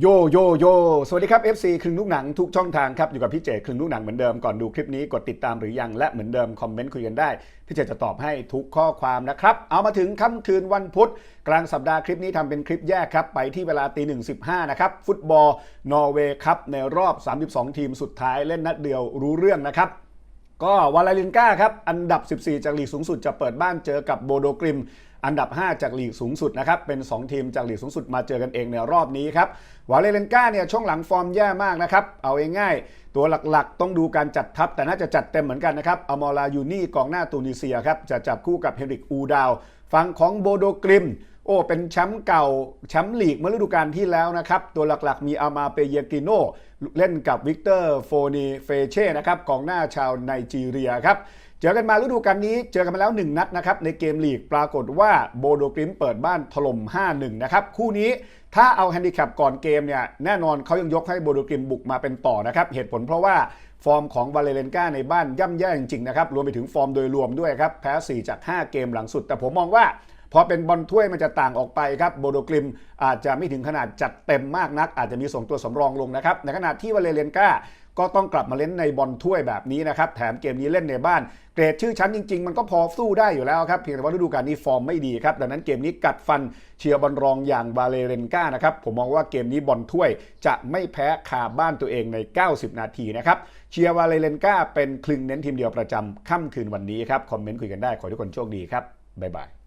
โยโยโยสวัสดีครับ FC ครึ่งลูกหนังทุกช่องทางครับ อยู่กับพี่เจครึ่งลูกหนังเหมือนเดิมก่อนดูคลิปนี้กดติดตามหรือยังและเหมือนเดิมคอมเมนต์คุยกันได้ พี่เจจะตอบให้ทุกข้อความนะครับ เอามาถึงค่ำคืนวันพุธ กลางสัปดาห์คลิปนี้ทำเป็นคลิปแยกครับ ไปที่เวลาตีหนึ่งสิบห้านะครับ ฟุตบอลนอร์เวย์ครับในรอบ 32 ทีมสุดท้ายเล่นนัดเดียวรู้เรื่องนะครับ ก็วาลาลินกาครับ อันดับ 14 จากลีกสูงสุดจะเปิดบ้านเจอกับโบโดกริม อันดับ 5 จากลีกสูงสุดนะครับ เป็น 2 ทีมจากลีกสูงสุดมาเจอกันเองในรอบนี้ครับ วาเลนกาเนี่ยช่วงหลังฟอร์มแย่มากนะครับ เอาง่ายๆตัวหลักๆ ต้องดูการจัดทัพ แต่น่าจะจัดเต็มเหมือนกันนะครับอมอลายูนี่กองหน้าตูนิเซียครับ จะจับคู่กับเฮนริกอูดาว ฝั่งของโบโดกริม โอ้เป็นแชมป์เก่าแชมป์ลีกเมื่อฤดูกาลที่แล้วนะครับ ตัวหลักๆ มีอามาเปเยกิโนเล่นกับวิกเตอร์โฟนีเฟเช่นะครับกองหน้าชาวไนจีเรียครับเจอกันมาฤดูกาลนี้เจอกันมาแล้ว 1 นัดนะครับในเกมลีกปรากฏว่าโบโดกริมเปิดบ้านถล่ม 5-1 นะครับ คู่นี้ถ้าเอาแฮนดิแคปก่อนเกมเนี่ยแน่นอนเขายังยกให้โบโดกริมบุกมาเป็นต่อนะครับ เหตุผลเพราะว่าฟอร์มของวาเลเลนกาในบ้านย่ำแย่จริงๆนะครับรวมไปถึงฟอร์มโดยรวมด้วยครับแพ้ 4 จาก 5 เกมหลังสุด แต่ผมมองว่า พอเป็นบอลถ้วยมันจะต่างออกไปครับโบโดกริมอาจจะไม่ถึงขนาดจัดเต็มมากนัก อาจจะมีส่งตัวสำรองลงนะครับในขณะที่วาเลเลนกาก็ต้องกลับมาเล่นในบอลถ้วยแบบนี้นะครับ แถมเกมนี้เล่นในบ้าน เกรดชื่อชั้นจริง ๆ มันก็พอสู้ได้อยู่แล้วครับ เพียงแต่ว่าฤดูกาลนี้ฟอร์มไม่ดีครับ ดังนั้นเกมนี้กัดฟันเชียร์บอลรองอย่างวาเลเรนกานะครับ ผมมองว่าเกมนี้บอลถ้วยจะไม่แพ้คาบ้านตัวเองใน 90 นาทีนะครับ เชียร์วาเลเรนกาเป็นคลึงเน้นทีมเดียวประจำค่ำคืนวันนี้ครับ คอมเมนต์คุยกันได้ ขอทุกคนโชคดีครับ บ๊ายบาย